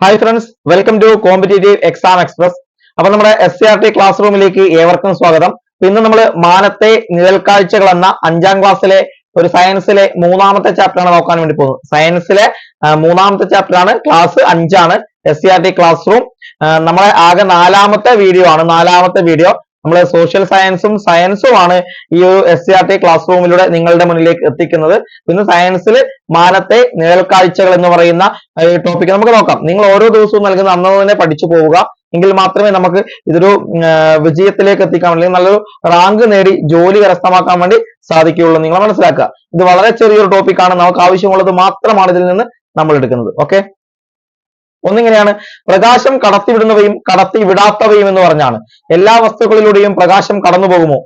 Hi friends welcome to competitive exam express അപ്പൊ നമ്മുടെ S C R T class റൂമിലേക്ക് ഏവർക്കും സ്വാഗതം. ഇന്ന് നമ്മൾ മാനത്തെ നിഴൽക്കാഴ്ചകൾ എന്ന അഞ്ചാം ക്ലാസ്സിലെ ഒരു സയൻസിലെ മൂന്നാമത്തെ ചാപ്റ്ററാണ് നോക്കാൻ വേണ്ടി പോകുന്നത്. സയൻസിലെ മൂന്നാമത്തെ ചാപ്റ്ററാണ് ക്ലാസ് അഞ്ചാണ് S C R T class room നമ്മളെ ആകെ നാലാമത്തെ വീഡിയോ ആണ് നാലാമത്തെ വീഡിയോ നമ്മൾ സോഷ്യൽ സയൻസും സയൻസുമാണ് ഈ ഒരു S C R T class റൂമിലൂടെ നിങ്ങളുടെ മുന്നിലേക്ക് എത്തിക്കുന്നത്. പിന്നെ സയൻസിൽ മാനത്തെ നിഴൽക്കാഴ്ചകൾ എന്ന് പറയുന്ന ടോപ്പിക് നമുക്ക് നോക്കാം. നിങ്ങൾ ഓരോ ദിവസവും നൽകുന്ന അന്ന് തന്നെ പഠിച്ചു പോവുക. എങ്കിൽ മാത്രമേ നമുക്ക് ഇതൊരു വിജയത്തിലേക്ക് എത്തിക്കാൻ അല്ലെങ്കിൽ നല്ലൊരു റാങ്ക് നേടി ജോലി കരസ്ഥമാക്കാൻ വേണ്ടി സാധിക്കുകയുള്ളൂ നിങ്ങൾ മനസ്സിലാക്കുക. ഇത് വളരെ ചെറിയൊരു ടോപ്പിക്കാണ് നമുക്ക് ആവശ്യമുള്ളത് മാത്രമാണ് ഇതിൽ നിന്ന് നമ്മൾ എടുക്കുന്നത്. ഓക്കെ ഒന്നിങ്ങനെയാണ് പ്രകാശം കടത്തിവിടുന്നവയും കടത്തിവിടാത്തവയും എന്ന് പറഞ്ഞാണ്. എല്ലാ വസ്തുക്കളിലൂടെയും പ്രകാശം കടന്നു പോകുമോ?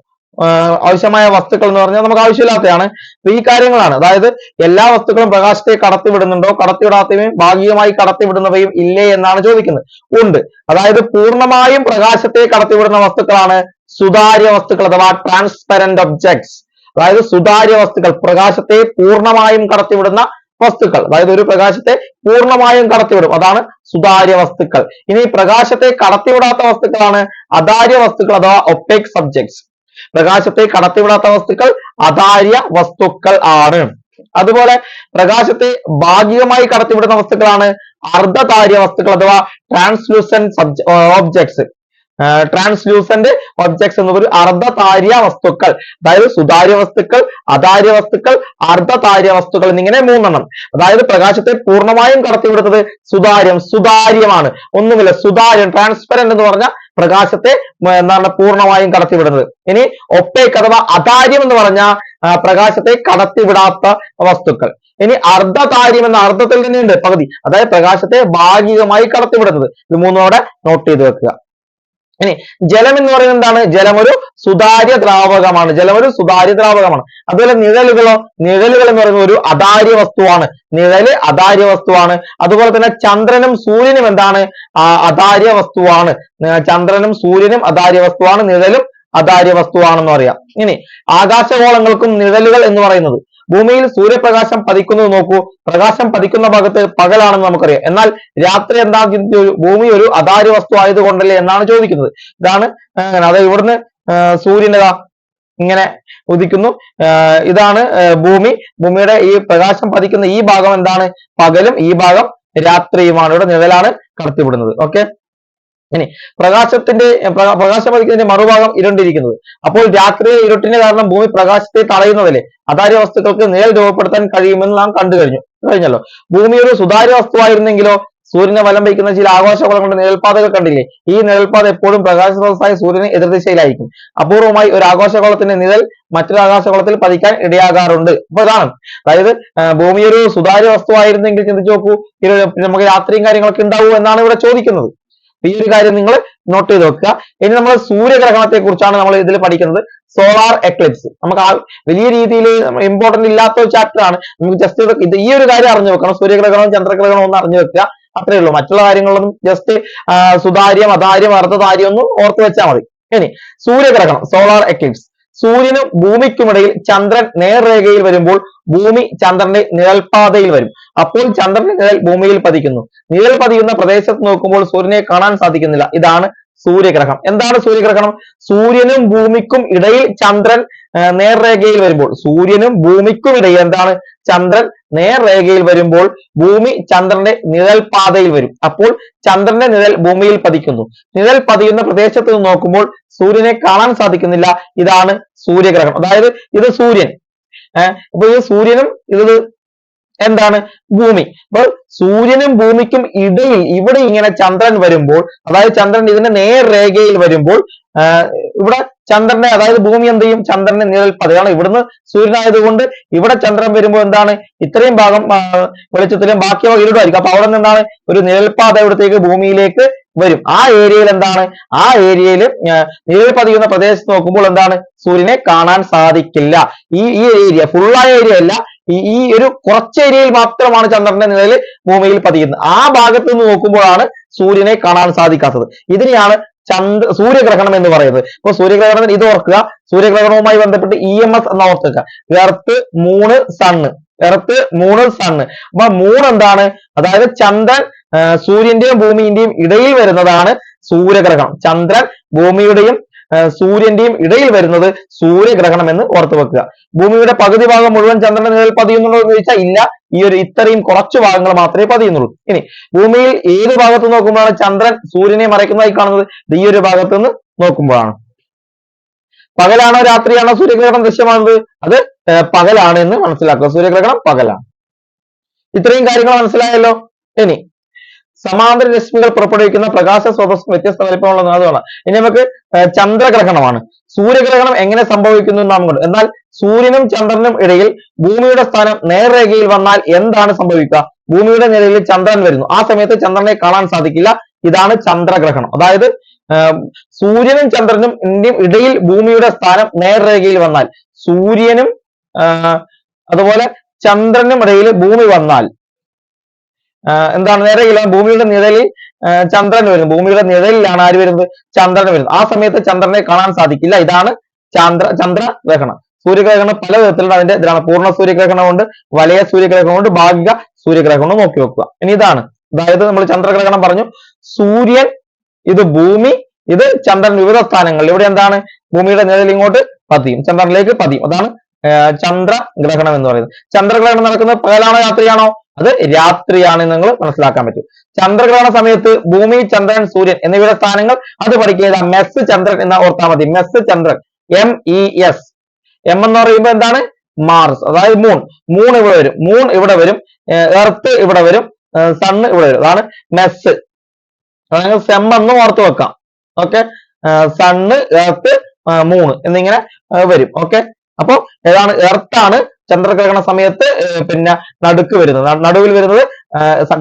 ആവശ്യമായ വസ്തുക്കൾ എന്ന് പറഞ്ഞാൽ നമുക്ക് ആവശ്യമില്ലാത്തതാണ്. അപ്പൊ ഈ കാര്യങ്ങളാണ്. അതായത് എല്ലാ വസ്തുക്കളും പ്രകാശത്തെ കടത്തിവിടുന്നുണ്ടോ? കടത്തിവിടാത്തവയും ഭാഗികമായി കടത്തിവിടുന്നവയും ഇല്ലേ എന്നാണ് ചോദിക്കുന്നത്. ഉണ്ട്. അതായത് പൂർണമായും പ്രകാശത്തെ കടത്തിവിടുന്ന വസ്തുക്കളാണ് സുതാര്യ വസ്തുക്കൾ അഥവാ ട്രാൻസ്പെറന്റ് ഒബ്ജക്ട്സ് അതായത് സുതാര്യ വസ്തുക്കൾ പ്രകാശത്തെ പൂർണമായും കടത്തിവിടുന്ന വസ്തുക്കൾ. അതായത് ഒരു പ്രകാശത്തെ പൂർണമായും കടത്തിവിടും. അതാണ് സുതാര്യ വസ്തുക്കൾ. ഇനി പ്രകാശത്തെ കടത്തിവിടാത്ത വസ്തുക്കളാണ് അതാര്യ വസ്തുക്കൾ അഥവാ ഒപ്പേക് സബ്ജക്ട്സ് പ്രകാശത്തെ കടത്തിവിടാത്ത വസ്തുക്കൾ അതാര്യ വസ്തുക്കൾ ആണ്. അതുപോലെ പ്രകാശത്തെ ഭാഗികമായി കടത്തിവിടുന്ന വസ്തുക്കളാണ് അർദ്ധതാര്യ വസ്തുക്കൾ അഥവാ ട്രാൻസ്ലൂസൻ ഓബ്ജക്ട്സ് ട്രാൻസ്ലൂസന്റ് ഒബ്ജക്ട്സ് എന്ന് പറയും അർദ്ധതാര്യ വസ്തുക്കൾ. അതായത് സുതാര്യ വസ്തുക്കൾ അതാര്യ വസ്തുക്കൾ അർദ്ധതാര്യ വസ്തുക്കൾ എന്നിങ്ങനെ മൂന്നെണ്ണം. അതായത് പ്രകാശത്തെ പൂർണമായും കടത്തിവിടുന്നത് സുതാര്യം സുതാര്യമാണ്. ഒന്നുമില്ല സുതാര്യം ട്രാൻസ്പെറന്റ് എന്ന് പറഞ്ഞാൽ പ്രകാശത്തെ എന്താണ് പൂർണമായും കടത്തിവിടുന്നത്. ഇനി ഒപ്പേക്ക് അഥവാ അതാര്യം എന്ന് പറഞ്ഞാൽ ആ, പ്രകാശത്തെ കടത്തിവിടാത്ത വസ്തുക്കൾ. ഇനി അർദ്ധതാര്യം എന്ന അർത്ഥത്തിൽ തന്നെയുണ്ട് പകുതി. അതായത് പ്രകാശത്തെ ഭാഗികമായി കടത്തിവിടുന്നത്. ഇത് മൂന്നോടെ നോട്ട് ചെയ്ത് വെക്കുക. ഇനി ജലം എന്ന് പറയുന്നത് എന്താണ്? ജലം ഒരു സുതാര്യ ദ്രാവകമാണ്. ജലം ഒരു സുതാര്യ ദ്രാവകമാണ്. അതുപോലെ നിഴലുകളോ നിഴലുകൾ എന്ന് പറയുന്നത് ഒരു അതാര്യ വസ്തുവാണ്. നിഴൽ അതാര്യ വസ്തുവാണ്. അതുപോലെ തന്നെ ചന്ദ്രനും സൂര്യനും എന്താണ്? അതാര്യ വസ്തുവാണ്. ചന്ദ്രനും സൂര്യനും അതാര്യ വസ്തുവാണ്. നിഴലും അതാര്യ വസ്തുവാണെന്ന് പറയാം. ഇനി ആകാശഗോളങ്ങൾക്കും നിഴലുകൾ എന്ന് പറയുന്നത് ഭൂമിയിൽ സൂര്യപ്രകാശം പതിക്കുന്നത് നോക്കൂ. പ്രകാശം പതിക്കുന്ന ഭാഗത്ത് പകലാണെന്ന് നമുക്കറിയാം. എന്നാൽ രാത്രി എന്താ ഭൂമി ഒരു അതാര്യ വസ്തു ആയതുകൊണ്ടല്ലേ എന്നാണ് ചോദിക്കുന്നത്. ഇതാണ് അതായത് ഇവിടുന്ന് സൂര്യന്റെ ഇങ്ങനെ ഉദിക്കുന്നു. ഇതാണ് ഭൂമി. ഭൂമിയുടെ ഈ പ്രകാശം പതിക്കുന്ന ഈ ഭാഗം എന്താണ്? പകലും ഈ ഭാഗം രാത്രിയുമാണ്. ഇവിടെ നിഴലാണ് കടത്തിവിടുന്നത്. ഓക്കെ? ഇനി പ്രകാശത്തിന്റെ പ്ര- പ്രകാശം പതിക്കുന്നതിന്റെ മറുഭാഗം ഇരുണ്ടിരിക്കുന്നത്. അപ്പോൾ രാത്രിയിലെ ഇരുട്ടിന് കാരണം ഭൂമി പ്രകാശത്തെ തടയുന്നതല്ലേ? അതാര്യ വസ്തുക്കൾക്ക് നിഴൽ രൂപപ്പെടുത്താൻ കഴിയുമെന്ന് നാം കണ്ടു കഴിഞ്ഞു. കഴിഞ്ഞല്ലോ. ഭൂമി ഒരു സുതാര്യ വസ്തുവായിരുന്നെങ്കിലോ സൂര്യനെ വലം വയ്ക്കുന്ന ചില ആഘോഷകുളം കൊണ്ട് നിഴൽപാതകൾ കണ്ടില്ലേ? ഈ നിഴൽപാത എപ്പോഴും പ്രകാശ സ്രോതസ്സായ സൂര്യന് എതിർദിശയിലായിരിക്കും അപൂർവമായി ഒരു ആകാശഗോളത്തിന്റെ നിഴൽ മറ്റൊരു ആകാശഗോളത്തിൽ പതിക്കാൻ ഇടയാകാറുണ്ട്. അപ്പൊ ഇതാണ്. അതായത് ഭൂമി ഒരു സുതാര്യ വസ്തുവായിരുന്നെങ്കിൽ ചിന്തിച്ചു നോക്കൂ നമുക്ക് രാത്രിയും കാര്യങ്ങളൊക്കെ ഉണ്ടാവൂ എന്നാണ് ഇവിടെ ചോദിക്കുന്നത്. ഈ ഒരു കാര്യം നിങ്ങൾ നോട്ട് ചെയ്ത് വെക്കുക. ഇനി നമ്മൾ സൂര്യഗ്രഹണത്തെ കുറിച്ചാണ് നമ്മൾ ഇതിൽ പഠിക്കുന്നത്. സോളാർ എക്ലിപ്സ് നമുക്ക് വലിയ രീതിയിൽ ഇമ്പോർട്ടന്റ് ഇല്ലാത്ത ഒരു ചാപ്റ്റർ ആണ്. നമുക്ക് ജസ്റ്റ് ഇത് ഈ ഒരു കാര്യം അറിഞ്ഞു വെക്കണം. സൂര്യഗ്രഹണവും ചന്ദ്രഗ്രഹണവും ഒന്ന് അറിഞ്ഞു വെക്കുക. അത്രേ ഉള്ളൂ. മറ്റുള്ള കാര്യങ്ങളൊന്നും ജസ്റ്റ് സുതാര്യം അതാര്യം അർദ്ധതാര്യം ഒന്നും ഓർത്ത് വെച്ചാൽ മതി. ഇനി സൂര്യഗ്രഹണം സോളാർ എക്ലിപ്സ് സൂര്യനും ഭൂമിക്കുമിടയിൽ ചന്ദ്രൻ നേർരേഖയിൽ വരുമ്പോൾ ഭൂമി ചന്ദ്രന്റെ നിഴൽപാതയിൽ വരും. അപ്പോൾ ചന്ദ്രന്റെ നിഴൽ ഭൂമിയിൽ പതിക്കുന്നു. നിഴൽ പതിയുന്ന പ്രദേശത്ത് നോക്കുമ്പോൾ സൂര്യനെ കാണാൻ സാധിക്കുന്നില്ല. ഇതാണ് സൂര്യഗ്രഹണം എന്താണ് സൂര്യഗ്രഹണം? സൂര്യനും ഭൂമിക്കും ഇടയിൽ ചന്ദ്രൻ നേർരേഖയിൽ വരുമ്പോൾ. സൂര്യനും ഭൂമിക്കും ഇടയിൽ എന്താണ്? ചന്ദ്രൻ നേർരേഖയിൽ വരുമ്പോൾ ഭൂമി ചന്ദ്രന്റെ നിഴൽ പാതയിൽ വരും. അപ്പോൾ ചന്ദ്രന്റെ നിഴൽ ഭൂമിയിൽ പതിക്കുന്നു. നിഴൽ പതിയുന്ന പ്രദേശത്ത് നോക്കുമ്പോൾ സൂര്യനെ കാണാൻ സാധിക്കുന്നില്ല. ഇതാണ് സൂര്യഗ്രഹണം അതായത് ഇത് സൂര്യൻ. ഏഹ് അപ്പൊ ഇത് സൂര്യനും ഇത് എന്താണ്? ഭൂമി. അപ്പോൾ സൂര്യനും ഭൂമിക്കും ഇടയിൽ ഇവിടെ ഇങ്ങനെ ചന്ദ്രൻ വരുമ്പോൾ അതായത് ചന്ദ്രൻ ഇതിന്റെ നേർരേഖയിൽ വരുമ്പോൾ ഇവിടെ ചന്ദ്രനെ അതായത് ഭൂമി എന്ത് ചെയ്യും? ചന്ദ്രനെ നിഴൽ പതിയാണ് ഇവിടുന്ന് സൂര്യനായതുകൊണ്ട് ഇവിടെ ചന്ദ്രൻ വരുമ്പോൾ എന്താണ്? ഇത്രയും ഭാഗം വെളിച്ചത്തിലും ബാക്കി ഇരുടായിരിക്കും അപ്പൊ അവിടെ നിന്നാണ് ഒരു നിഴൽപാത ഇവിടത്തേക്ക് ഭൂമിയിലേക്ക് വരും. ആ ഏരിയയിൽ എന്താണ്? ആ ഏരിയയിൽ നിഴൽ പതിയുന്ന പ്രദേശത്ത് നോക്കുമ്പോൾ എന്താണ്? സൂര്യനെ കാണാൻ സാധിക്കില്ല. ഈ ഈ ഏരിയ ഫുള്ളായ ഏരിയ അല്ല. ഈ ഈ ഒരു കുറച്ച് ഏരിയയിൽ മാത്രമാണ് ചന്ദ്രന്റെ നിഴൽ ഭൂമിയിൽ പതിയുന്നത്. ആ ഭാഗത്ത് നിന്ന് നോക്കുമ്പോഴാണ് സൂര്യനെ കാണാൻ സാധിക്കാത്തത്. ഇതിനെയാണ് ചന്ദ്ര സൂര്യഗ്രഹണം എന്ന് പറയുന്നത്. ഇപ്പൊ സൂര്യഗ്രഹണം ഇത് ഓർക്കുക. സൂര്യഗ്രഹണവുമായി ബന്ധപ്പെട്ട് ഇ എം എസ് എന്ന് ഓർക്കുക earth moon sun earth moon sun അപ്പൊ മൂൺ എന്താണ്? അതായത് ചന്ദ്രൻ സൂര്യന്റെയും ഭൂമിന്റെയും ഇടയിൽ വരുന്നതാണ് സൂര്യഗ്രഹണം. ചന്ദ്രൻ ഭൂമിയുടെയും സൂര്യന്റെയും ഇടയിൽ വരുന്നത് സൂര്യഗ്രഹണം എന്ന് ഓർത്തു വെക്കുക. ഭൂമിയുടെ പകുതി ഭാഗം മുഴുവൻ ചന്ദ്രന്റെ നിഴൽ പതിയുന്നുണ്ടോ എന്ന് ചോദിച്ചാൽ ഇല്ല. ഈ ഒരു ഇത്രയും കുറച്ച് ഭാഗങ്ങൾ മാത്രമേ പതിയുന്നുള്ളൂ. ഇനി ഭൂമിയിൽ ഏത് ഭാഗത്ത് നോക്കുമ്പോഴാണ് ചന്ദ്രൻ സൂര്യനെ മറയ്ക്കുന്നതായി കാണുന്നത്? ഈ ഒരു ഭാഗത്ത് നിന്ന് നോക്കുമ്പോഴാണ്. പകലാണോ രാത്രിയാണോ സൂര്യഗ്രഹണം ദൃശ്യമാകുന്നത്? അത് പകലാണ് എന്ന് മനസ്സിലാക്കുക. സൂര്യഗ്രഹണം പകലാണ്. ഇത്രയും കാര്യങ്ങൾ മനസ്സിലായല്ലോ? ഇനി സമാന്തര രശ്മികൾ പുറപ്പെടുവിക്കുന്ന പ്രകാശ സ്രോതസ്സും വ്യത്യസ്ത വലിപ്പമുള്ള അതുമാണ്. ഇനി നമുക്ക് ചന്ദ്രഗ്രഹണമാണ്. സൂര്യഗ്രഹണം എങ്ങനെ സംഭവിക്കുന്നു എന്ന് നാം കണ്ടു. എന്നാൽ സൂര്യനും ചന്ദ്രനും ഇടയിൽ ഭൂമിയുടെ സ്ഥാനം നേർരേഖയിൽ വന്നാൽ എന്താണ് സംഭവിക്കുക? ഭൂമിയുടെ നിലയിൽ ചന്ദ്രൻ വരുന്നു. ആ സമയത്ത് ചന്ദ്രനെ കാണാൻ സാധിക്കില്ല. ഇതാണ് ചന്ദ്രഗ്രഹണം. അതായത് സൂര്യനും ചന്ദ്രനും ഇടയിൽ ഭൂമിയുടെ സ്ഥാനം നേർരേഖയിൽ വന്നാൽ സൂര്യനും അതുപോലെ ചന്ദ്രനും ഇടയിൽ ഭൂമി വന്നാൽ എന്താണ് നേരെ ഭൂമിയുടെ നിഴലിൽ ചന്ദ്രൻ വരുന്നു. ഭൂമിയുടെ നിഴലിലാണ് ആര് വരുന്നത്? ചന്ദ്രൻ വരുന്നത്. ആ സമയത്ത് ചന്ദ്രനെ കാണാൻ സാധിക്കില്ല. ഇതാണ് ചന്ദ്ര ചന്ദ്രഗ്രഹണം. സൂര്യഗ്രഹണം പല വിധത്തിലുണ്ട് അതിന്റെ ഇതാണ് പൂർണ സൂര്യഗ്രഹണമുണ്ട് വലയ സൂര്യഗ്രഹണമുണ്ട് ഭാഗിക സൂര്യഗ്രഹണവും നോക്കി വെക്കുക ഇനി ഇതാണ്. അതായത് നമ്മൾ ചന്ദ്രഗ്രഹണം പറഞ്ഞു. സൂര്യൻ ഇത് ഭൂമി ഇത് ചന്ദ്രൻ വിവിധ സ്ഥാനങ്ങളിൽ. ഇവിടെ എന്താണ്? ഭൂമിയുടെ നിഴലിൽ ഇങ്ങോട്ട് പതിയും. ചന്ദ്രനിലേക്ക് പതിയും. അതാണ് ചന്ദ്രഗ്രഹണം എന്ന് പറയുന്നത്. ചന്ദ്രഗ്രഹണം നടക്കുന്നത് പകലാണോ രാത്രിയാണോ? അത് രാത്രിയാണ് നിങ്ങൾ മനസ്സിലാക്കാൻ പറ്റും. ചന്ദ്രഗ്രഹണ സമയത്ത് ഭൂമി ചന്ദ്രൻ സൂര്യൻ എന്നിവയുടെ സ്ഥാനങ്ങൾ അത് പഠിക്കുക മെസ് ചന്ദ്രൻ എന്ന് ഓർത്താൽ മതി. മെസ് ചന്ദ്രൻ. എം ഇ എസ് എം എന്ന് പറയുമ്പോൾ എന്താണ്? മാർസ് അതായത് മൂൺ മൂൺ ഇവിടെ വരും. മൂൺ ഇവിടെ വരും. എർത്ത് ഇവിടെ വരും. സണ്ണ് ഇവിടെ വരും. അതാണ് മെസ് അതായത് സെം എന്ന് ഓർത്ത് വെക്കാം. ഓക്കെ സണ്ണ് എർത്ത് മൂൺ എന്നിങ്ങനെ വരും. ഓക്കെ അപ്പൊ ഏതാണ്? എർത്താണ് ചന്ദ്രഗ്രഹണ സമയത്ത് പിന്നെ നടുക്ക് വരുന്നത്. നടുവിൽ വരുന്നത്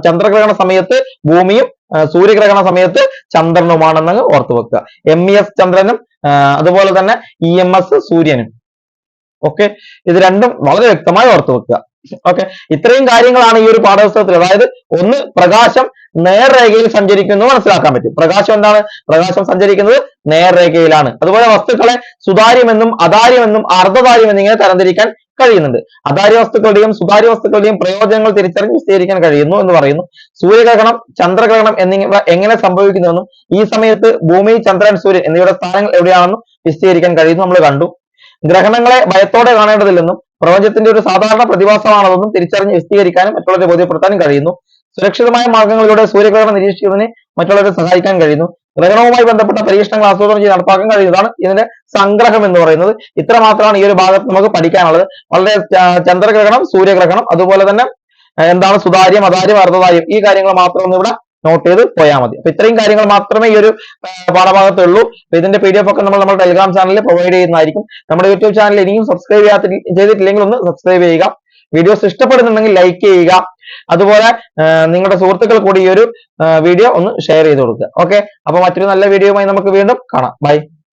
ചന്ദ്രഗ്രഹണ സമയത്ത് ഭൂമിയും സൂര്യഗ്രഹണ സമയത്ത് ചന്ദ്രനുമാണെന്ന് ഓർത്തു വെക്കുക. എം ഇ എസ് ചന്ദ്രനും അതുപോലെ തന്നെ ഇ എം എസ് സൂര്യനും. ഓക്കെ? ഇത് രണ്ടും വളരെ വ്യക്തമായി ഓർത്തു വെക്കുക. ഓക്കെ? ഇത്രയും കാര്യങ്ങളാണ് ഈ ഒരു പാഠപുസ്തകത്തിൽ. അതായത് ഒന്ന് പ്രകാശം നേർരേഖയിൽ സഞ്ചരിക്കുന്നു മനസ്സിലാക്കാൻ പറ്റും. പ്രകാശം എന്താണ്? പ്രകാശം സഞ്ചരിക്കുന്നത് നേർരേഖയിലാണ്. അതുപോലെ വസ്തുക്കളെ സുതാര്യമെന്നും അതാര്യമെന്നും അർദ്ധതാര്യം എന്നിങ്ങനെ തരംതിരിക്കാൻ കഴിയുന്നുണ്ട്. അതാര്യ വസ്തുക്കളുടെയും സുതാര്യ വസ്തുക്കളുടെയും പ്രയോജനങ്ങൾ തിരിച്ചറിഞ്ഞ് വിശദീകരിക്കാൻ കഴിയുന്നു എന്ന് പറയുന്നു. സൂര്യഗ്രഹണം ചന്ദ്രഗ്രഹണം എന്നിവ എങ്ങനെ സംഭവിക്കുന്നുവെന്നും ഈ സമയത്ത് ഭൂമി ചന്ദ്രൻ സൂര്യൻ എന്നിവയുടെ സ്ഥാനങ്ങൾ എവിടെയാണെന്നും വിശദീകരിക്കാൻ കഴിയുന്നു നമ്മൾ കണ്ടു. ഗ്രഹണങ്ങളെ ഭയത്തോടെ കാണേണ്ടതില്ലെന്നും പ്രപഞ്ചത്തിന്റെ ഒരു സാധാരണ പ്രതിഭാസമാണതെന്നും തിരിച്ചറിഞ്ഞ് വിശദീകരിക്കാനും മറ്റുള്ളവരെ ബോധ്യപ്പെടുത്താനും കഴിയുന്നു. സുരക്ഷിതമായ മാർഗങ്ങളിലൂടെ സൂര്യഗ്രഹണം നിരീക്ഷിക്കുന്നതിന് മറ്റുള്ളവരെ സഹായിക്കാൻ കഴിയുന്നു. ഗ്രഹണവുമായി ബന്ധപ്പെട്ട പരീക്ഷണങ്ങൾ ആസൂത്രണം ചെയ്ത് നടപ്പാക്കാൻ കഴിയുന്നതാണ് ഇതിന്റെ സംഗ്രഹം എന്ന് പറയുന്നത്. ഇത്ര മാത്രമാണ് ഈ ഒരു ഭാഗത്ത് നമുക്ക് പഠിക്കാനുള്ളത്. വളരെ ചന്ദ്രഗ്രഹണം സൂര്യഗ്രഹണം അതുപോലെ തന്നെ എന്താണ് സുതാര്യം അതാര്യം അർദ്ധതാര്യം ഈ കാര്യങ്ങൾ മാത്രം ഒന്ന് ഇവിടെ നോട്ട് ചെയ്ത് പോയാൽ മതി. അപ്പൊ ഇത്രയും കാര്യങ്ങൾ മാത്രമേ ഈ ഒരു പാഠഭാഗത്തുള്ളൂ. അപ്പൊ ഇതിന്റെ പി ഡി എഫ് ഒക്കെ നമ്മൾ നമ്മുടെ ടെലിഗ്രാം ചാനലിൽ പ്രൊവൈഡ് ചെയ്യുന്നതായിരിക്കും. നമ്മുടെ യൂട്യൂബ് ചാനൽ ഇനിയും സബ്സ്ക്രൈബ് ചെയ്യാത്ത ചെയ്തിട്ടില്ലെങ്കിൽ ഒന്ന് സബ്സ്ക്രൈബ് ചെയ്യുക. വീഡിയോസ് ഇഷ്ടപ്പെടുന്നുണ്ടെങ്കിൽ ലൈക്ക് ചെയ്യുക. അതുപോലെ നിങ്ങളുടെ സുഹൃത്തുക്കൾ കൂടി ഈ ഒരു വീഡിയോ ഒന്ന് ഷെയർ ചെയ്ത് കൊടുക്കുക. ഓക്കെ അപ്പോൾ മറ്റൊരു നല്ല വീഡിയോയുമായി നമുക്ക് വീണ്ടും കാണാം. ബൈ